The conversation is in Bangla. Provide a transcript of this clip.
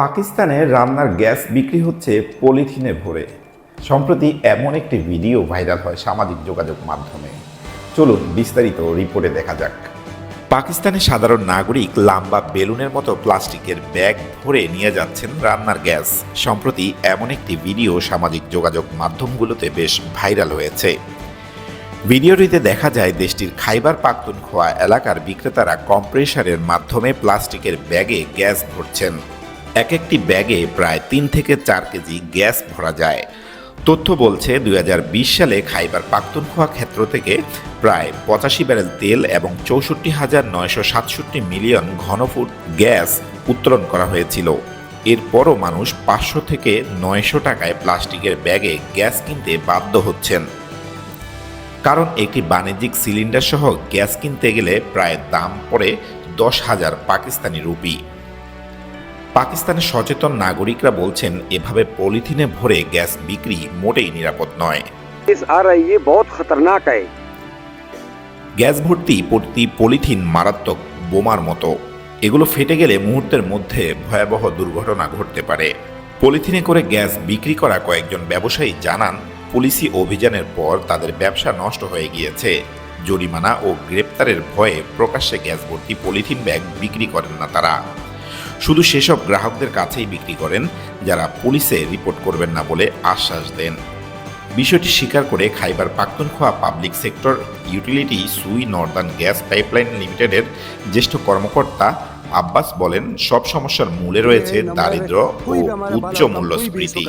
পাকিস্তানে রান্নার গ্যাস বিক্রি হচ্ছে পলিথিনে ভরে। সম্প্রতি এমন একটি ভিডিও ভাইরাল হয় সামাজিক যোগাযোগ মাধ্যমে। চলুন বিস্তারিত রিপোর্টে দেখা যাক। পাকিস্তানের সাধারণ নাগরিক লাম্বা বেলুনের মতো প্লাস্টিকের ব্যাগ ভরে নিয়ে যাচ্ছেন রান্নার গ্যাস। সম্প্রতি এমন একটি ভিডিও সামাজিক যোগাযোগ মাধ্যমগুলোতে বেশ ভাইরাল হয়েছে। ভিডিওটিতে দেখা যায়, দেশটির খাইবার পাখতুনখোয়া এলাকার বিক্রেতারা কম্প্রেসারের মাধ্যমে প্লাস্টিকের ব্যাগে গ্যাস ভরছেন। এক একটি ব্যাগে প্রায় তিন থেকে চার কেজি গ্যাস ভরা যায়। তথ্য বলছে দু হাজার বিশ সালে খাইবার পাখতুনখোয়া ক্ষেত্র থেকে প্রায় পঁচাশি ব্যারেল তেল এবং চৌষট্টি হাজার নয়শো সাতষট্টি মিলিয়ন ঘনফুট গ্যাস উত্তোলন করা হয়েছিল। এরপরও মানুষ পাঁচশো থেকে নয়শো টাকায় প্লাস্টিকের ব্যাগে গ্যাস কিনতে বাধ্য হচ্ছেন। কারণ একটি বাণিজ্যিক সিলিন্ডার সহ গ্যাস কিনতে গেলে প্রায় দাম পড়ে দশ হাজার পাকিস্তানি রুপি। পাকিস্তানের সচেতন নাগরিকরা বলছেন এভাবে পলিথিনে ভরে গ্যাস বিক্রি মোটেই নিরাপদ নয়। গ্যাস ভর্তি প্রতি পলিথিন মারাত্মক বোমার মতো। এগুলো ফেটে গেলে মুহূর্তের মধ্যে ভয়াবহ দুর্ঘটনা ঘটতে পারে। পলিথিনে করে গ্যাস বিক্রি করা কয়েকজন ব্যবসায়ী জানান পুলিশি অভিযানের পর তাদের ব্যবসা নষ্ট হয়ে গিয়েছে। জরিমানা ও গ্রেপ্তারের ভয়ে প্রকাশ্যে গ্যাস ভর্তি পলিথিন ব্যাগ বিক্রি করেন না তারা। শুধু সেসব গ্রাহকদের কাছেই বিক্রি করেন যারা পুলিশে রিপোর্ট করবেন না বলে আশ্বাস দেন। বিষয়টি স্বীকার করে Khyber Pakhtunkhwa public sector utility Sui northern gas pipeline লিমিটেডের জ্যেষ্ঠ কর্মকর্তা আব্বাস বলেন সব সমস্যার মূলে রয়েছে দারিদ্র ও উচ্চ মূল্যস্ফীতি।